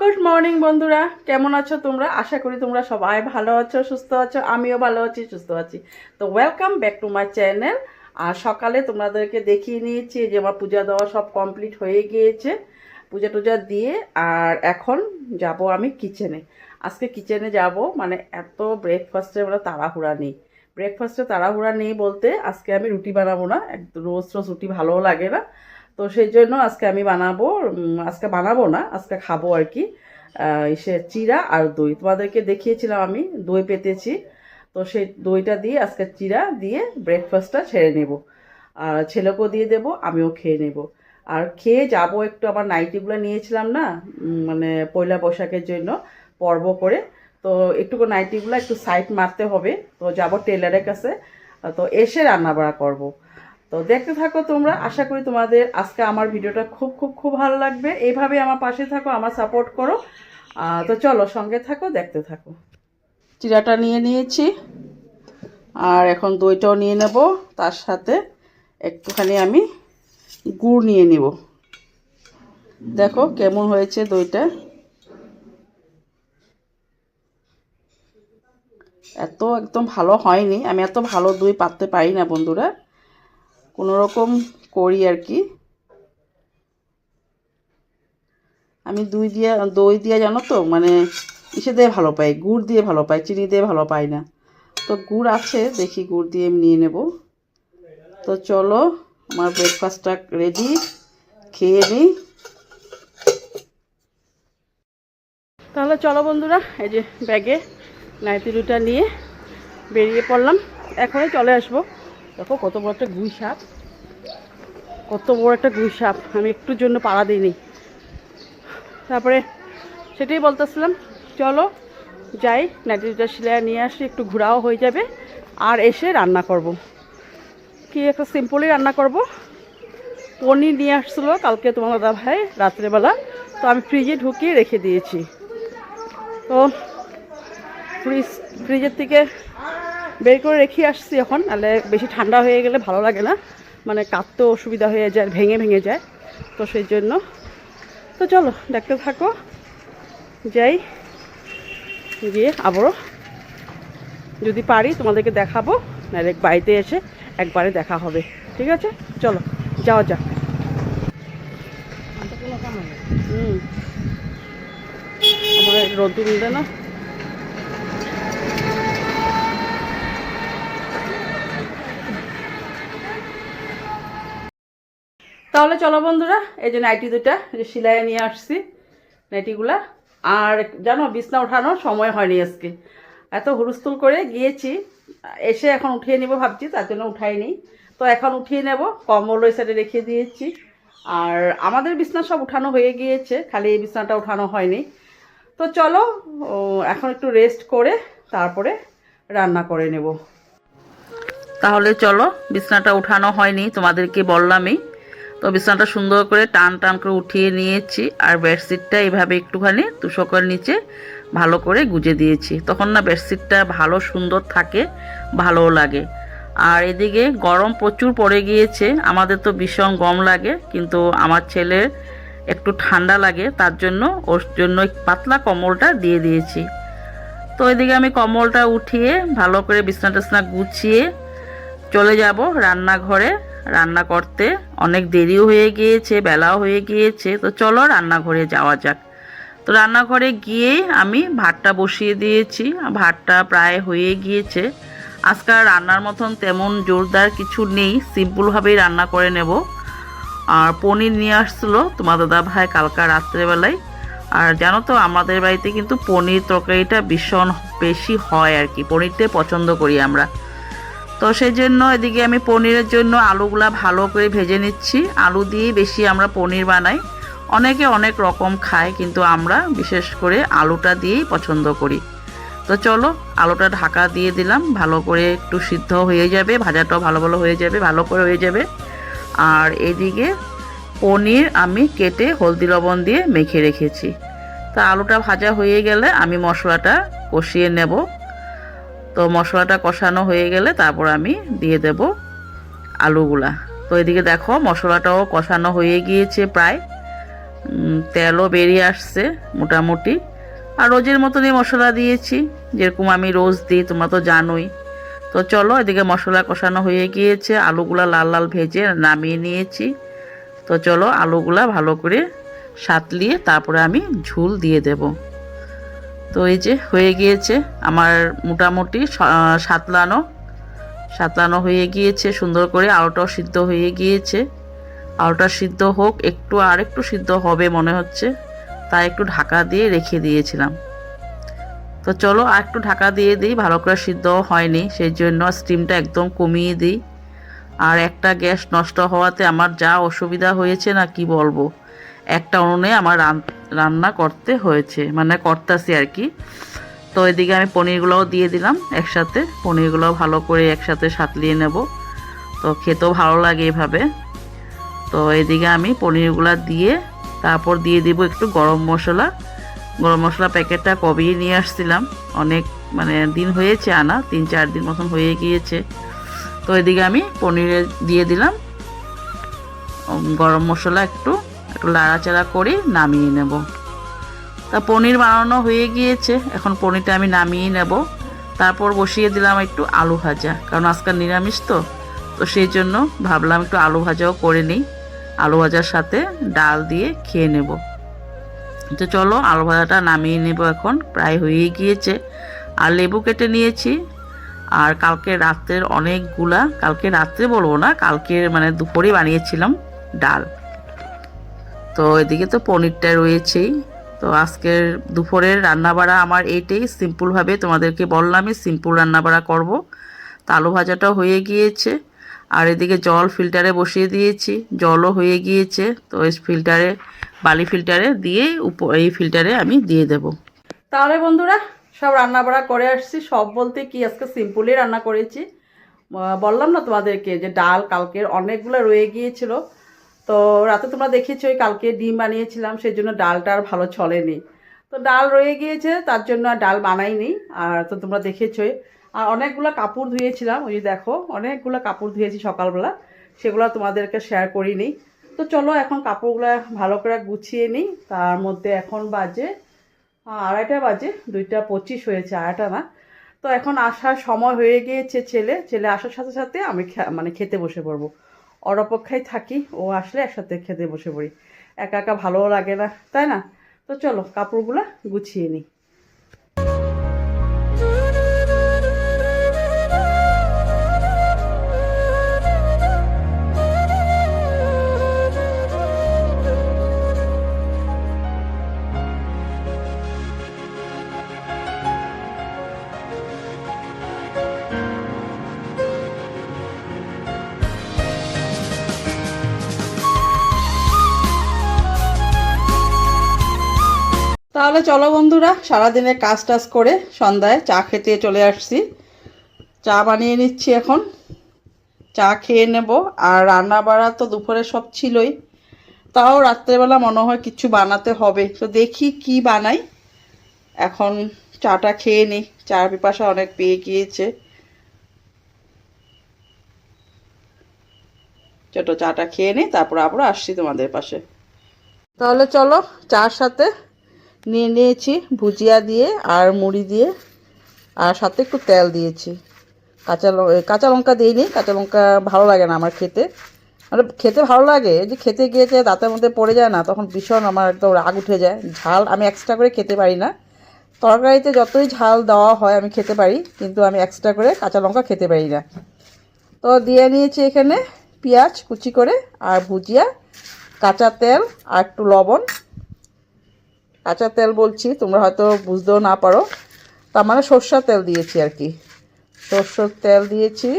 Good morning বন্ধুরা। কেমন আছো তোমরা? আশা করি তোমরা সবাই ভালো আছো, সুস্থ আছো, আমিও ভালো আছি, সুস্থ আছি। তো welcome back to my channel আর সকালে তোমাদেরকে দেখিয়ে নিয়েছি যে আমার পূজা দেওয়া সব কমপ্লিট হয়ে গিয়েছে, পূজা টুজা দিয়ে। আর এখন যাব আমি কিচেনে আজকে কিচেনে যাব মানে এত ব্রেকফাস্টে আমরা তাড়াহুড়া নেই। ব্রেকফাস্টে তাড়াহুড়া নেই বলতে আজকে আমি রুটি বানাবো না। রোজ রোজ রুটি ভালোও লাগে না। তো সেই জন্য আজকে আমি বানাবো আজকে বানাবো না, আজকে খাব আর কি সে চিরা আর দই। তোমাদেরকে দেখিয়েছিলাম আমি, দই পেতেছি। তো সেই দইটা দিয়ে আজকে চিরা দিয়ে ব্রেকফাস্টটা ছেড়ে নেব। আর ছেলেকেও দিয়ে দেবো, আমিও খেয়ে নেব। আর খেয়ে যাব একটু আমার নাইটিগুলো নিয়েছিলাম না মানে পয়লা বৈশাখের জন্য পর্ব করে। তো একটুকু নাইটিগুলো একটু সাইড মারতে হবে। তো যাব টেলারের কাছে। তো এসে রান্না বাড়া করব। তো দেখতে থাকো তোমরা, আশা করি তোমাদের আজকে আমার ভিডিওটা খুব খুব খুব ভালো লাগবে। এইভাবে আমার পাশে থাকো, আমার সাপোর্ট করো। তো চলো সঙ্গে থাকো, দেখতে থাকো। চিরাটা নিয়ে নিয়েছি, আর এখন দইটাও নিয়ে নেব। তার সাথে একটুখানি আমি গুড় নিয়ে নেব। দেখো কেমন হয়েছে দইটা। এত একদম ভালো হয়নি, আমি এত ভালো দই পাততে পারি না বন্ধুরা। রকম করি আর কি। আমি দুই দিয়া, দই দিয়ে জানো তো মানে ইসে দিয়ে ভালো পাই, গুড় দিয়ে ভালো পাই, চিনি দিয়ে ভালো পাই না। তো গুড় আছে, দেখি গুড় দিয়ে নিয়ে নেব। তো চলো, আমার ব্রেকফাস্টটা রেডি খেয়ে নিই তাহলে চলো বন্ধুরা, এই যে ব্যাগে নাইটি দুটা নিয়ে বেরিয়ে পড়লাম। এখনই চলে আসব। দেখো, কত বড় একটা গুই সাপ। কত বড় একটা গুই সাপ। আমি একটুর জন্য পাড়া দিইনি। তারপরে সেটাই বলতেছিলাম, চলো যাই নাইটিটা সিলাই নিয়ে আসি, একটু ঘোরাও হয়ে যাবে, আর এসে রান্না করব। কি একটা সিম্পলই রান্না করব। পনির নিয়ে আসছিল কালকে তোমার দাদা ভাই, রাত্রেবেলা। তো আমি ফ্রিজে ঢুকিয়ে রেখে দিয়েছি। তো ফ্রিজ ফ্রিজের থেকে বের করে রেখে আসছি এখন, নাহলে বেশি ঠান্ডা হয়ে গেলে ভালো লাগে না। মানে কাটতেও অসুবিধা হয়ে যায়, ভেঙে ভেঙে যায়। তো সেই জন্য। তো চলো, দেখতে থাকো। যাই, গিয়ে আবারও। যদি পারি তোমাদেরকে দেখাবো, নাহলে বাড়িতে এসে একবারে দেখা হবে। ঠিক আছে? চলো, যাওয়া যাক। হুম। আমার রোদ মিলবে না তাহলে চলো বন্ধুরা, এই যে নাইটি দুটা যে সিলাই নিয়ে আসছি নাইটিগুলা। আর জানো, বিছনা ওঠানোর সময় হয়নি আজকে। এত হুলস্থুল করে গিয়েছি, এসে এখন উঠিয়ে নেব ভাবছি, তার জন্য উঠাইনি তো এখন উঠিয়ে নেব, কম্বল ওই সাইডে রেখে দিয়েছি। আর আমাদের বিছনা সব উঠানো হয়ে গিয়েছে, খালি এই বিছনাটা উঠানো হয়নি। তো চলো এখন একটু রেস্ট করে তারপরে রান্না করে নেব। তাহলে চলো, বিছনাটা উঠানো হয়নি, তোমাদেরকে বললামই। তো বিছানাটা সুন্দর করে টান টান করে উঠিয়ে নিয়েছি, আর বেডশিটটা এইভাবে একটুখানি তুষকের নিচে ভালো করে গুজে দিয়েছি। তখন না বেডশিটটা ভালো সুন্দর থাকে, ভালোও লাগে। আর এদিকে গরম প্রচুর পড়ে গিয়েছে, আমাদের তো ভীষণ গম লাগে, কিন্তু আমার ছেলের একটু ঠান্ডা লাগে, তার জন্য ওর জন্য পাতলা কম্বলটা দিয়ে দিয়েছি। তো এদিকে আমি কম্বলটা উঠিয়ে ভালো করে বিছনা টিছনা গুছিয়ে চলে যাব রান্নাঘরে। রান্না করতে। অনেক দেরিও হয়ে গিয়েছে, বেলাও হয়ে গিয়েছে। তো চলো রান্নাঘরে যাওয়া যাক। তো রান্নাঘরে গিয়ে আমি ভাতটা বসিয়ে দিয়েছি। ভাতটা প্রায় হয়ে গিয়েছে। আজকাল রান্নার মতন তেমন জোরদার কিছু নেই। সিম্পলভাবেই রান্না করে নেব। আর পনির নিয়ে আসছিল তোমার দাদা ভাই কালকা রাত্রেবেলায়। আর জানো তো, আমাদের বাড়িতে কিন্তু পনির তরকারিটা ভীষণ বেশি হয় আর কি। পনিরটাই পছন্দ করি আমরা। তো সেই জন্য এদিকে আমি পনিরের জন্য আলুগুলা ভালো করে ভেজে নিচ্ছি। আলু দিয়েই বেশি আমরা পনির বানাই। অনেকে অনেক রকম খায়, কিন্তু আমরা বিশেষ করে আলুটা দিয়েই পছন্দ করি। তো চলো, আলুটা ঢাকা দিয়ে দিলাম। ভালো করে একটু সিদ্ধ হয়ে যাবে, ভাজাটাও ভালো ভালো হয়ে যাবে, ভালো করে হয়ে যাবে। আর এদিকে পনির আমি কেটে হলদি লবণ দিয়ে মেখে রেখেছি। তো আলুটা ভাজা হয়ে গেলে আমি মশলাটা কষিয়ে নেব। তো মশলাটা কষানো হয়ে গেলে তারপর আমি দিয়ে দেব আলুগুলা। তো এদিকে দেখো মশলাটাও কষানো হয়ে গিয়েছে প্রায়। তেলও বেরিয়ে আসছে মোটামুটি। আর রোজের মতনই মশলা দিয়েছি। যেরকম আমি রোজ দিই, তোমরা তো জানোই। তো চলো এদিকে মশলা কষানো হয়ে গিয়েছে, আলুগুলা লাল লাল ভেজে নামিয়ে নিয়েছি। তো চলো আলুগুলা ভালো করে সাতলিয়ে তারপরে আমি ঝুল দিয়ে দেব। তো এই যে হয়ে গিয়েছে আমার মোটামুটি সাতলানো। সাতলানো হয়ে গিয়েছে, সুন্দর করে আলুটাও সিদ্ধ হয়ে গিয়েছে। আলুটা সিদ্ধ হোক, একটু আর একটু সিদ্ধ হবে মনে হচ্ছে। তাই একটু ঢাকা দিয়ে রেখে দিয়েছিলাম। তো চলো আর একটু ঢাকা দিয়ে দিই, ভালো করে সিদ্ধ হয়নি, সেই জন্য স্টিমটা একদম কমিয়ে দিই। আর একটা গ্যাস নষ্ট হওয়াতে আমার যা অসুবিধা হয়েছে না কি বলব। একটা উনুনে আমার রান্না করতে হয়েছে মানে করতেছি আর কি। তো এদিকে আমি পনিরগুলোও দিয়ে দিলাম একসাথে, পনিরগুলো ভালো করে একসাথে সাতলিয়ে নেব। তো খেতেও ভালো লাগে এভাবে। তো এদিকে আমি পনিরগুলো দিয়ে, তারপর দিয়ে দিব একটু গরম মশলা। গরম মশলা প্যাকেটটা কবেই নিয়ে আসছিলাম, অনেক মানে দিন হয়েছে আনা, তিন চার দিন মতন হয়ে গিয়েছে। তো এদিকে আমি পনিরে দিয়ে দিলাম। গরম মশলা একটু। একটু লাড়াচাড়া করে নামিয়ে নেব। তা পনির বানানো হয়ে গিয়েছে, এখন পনিরটা আমি নামিয়ে নেব। তারপর বসিয়ে দিলাম একটু আলু ভাজা, কারণ আজকাল নিরামিষ তো। তো সেই জন্য ভাবলাম একটু আলু ভাজাও করে নিই। আলু ভাজার সাথে ডাল দিয়ে খেয়ে নেব। তো চলো আলু ভাজাটা নামিয়ে নেব এখন, প্রায় হয়েই গিয়েছে। আর লেবু কেটে নিয়েছি। আর কালকে রাত্রের অনেকগুলা, কালকে রাত্রে বলব না, কালকে মানে দুপুরে বানিয়েছিলাম ডাল। তো এদিকে তো পনিরটা রয়েছেই। তো আজকের দুপুরের রান্নাবাড়া আমার এইটাই সিম্পলভাবে তোমাদেরকে বললামই সিম্পল রান্নাবাড়া করব। তো আলু ভাজাটাও হয়ে গিয়েছে। আর এদিকে জল ফিল্টারে বসিয়ে দিয়েছি, জলও হয়ে গিয়েছে। তো এই ফিল্টারে বালি ফিল্টারে দিয়ে এই ফিল্টারে আমি দিয়ে দেব। তাহলে বন্ধুরা, সব রান্না বাড়া করে আসছি। সব বলতে কি, আজকে সিম্পলই রান্না করেছি। বললাম না তোমাদেরকে যে ডাল কালকের অনেকগুলো রয়ে গিয়েছিল। তো রাতে তোমরা দেখেছ কালকে ডিম বানিয়েছিলাম সেই জন্য ডালটা আর ভালো চলেনি তো ডাল রয়ে গিয়েছে, তার জন্য আর ডাল বানাইনি। আর তো তোমরা দেখেছোই, আর অনেকগুলো কাপড় ধুয়েছিলাম, ওই দেখো, অনেকগুলো কাপড় ধুয়েছি সকালবেলা, সেগুলো তোমাদেরকে শেয়ার করিনি। তো চলো এখন কাপড়গুলো ভালো করে গুছিয়ে নিই, তার মধ্যে এখন বাজে আড়াইটা বাজে, দুইটা পঁচিশ হয়েছে, আড়াইটা না। তো এখন আসার সময় হয়ে গিয়েছে ছেলে ছেলে আসার সাথে সাথে আমি মানে খেতে বসে পড়ব। ওর অপেক্ষায় থাকি। ও আসলে একসাথে খেতে বসে পড়ি। একা একা ভালোও লাগে না, তাই না? তো চলো, কাপড়গুলো গুছিয়ে নিই তাহলে চলো বন্ধুরা, সারাদিনে কাজ টাজ করে সন্ধ্যায় চা খেতে চলে আসছি। চা বানিয়ে নিচ্ছি এখন। চা খেয়ে নেব আর রান্না বাড়া তো দুপুরে সব ছিলই। তাও রাত্রেবেলা মনে হয় কিছু বানাতে হবে। তো দেখি কি বানাই। এখন চাটা খেয়ে নিই। চার পিপাসা অনেক পেয়ে গিয়েছে। ছোটো চাটা খেয়ে নিই, তারপর আবার আসছি তোমাদের পাশে। তাহলে চলো চার সাথে নিয়ে নিয়েছি, ভুজিয়া দিয়ে আর মুড়ি দিয়ে। আর সাথে একটু তেল দিয়েছি। কাঁচা কাঁচা লঙ্কা দিইনি, কাঁচা লঙ্কা ভালো লাগে না আমার খেতে। মানে খেতে ভালো লাগে যে খেতে গিয়েছে দাঁতের মধ্যে পড়ে যায় না, তখন ভীষণ আমার একদম রাগ উঠে যায়। ঝাল আমি এক্সট্রা করে খেতে পারি না। তরকারিতে যতই ঝাল দেওয়া হয় আমি খেতে পারি, কিন্তু আমি এক্সট্রা করে কাঁচা লঙ্কা খেতে পারি না। তো দিয়ে নিয়েছি এখানে পেঁয়াজ কুচি করে আর ভুজিয়া, কাঁচা তেল আর একটু লবণ। কাঁচা তেল বলছি, তোমরা হয়তো বুঝতেও না পারো। তার মানে সর্ষার তেল দিয়েছি আর কি। সর্ষের তেল দিয়েছি।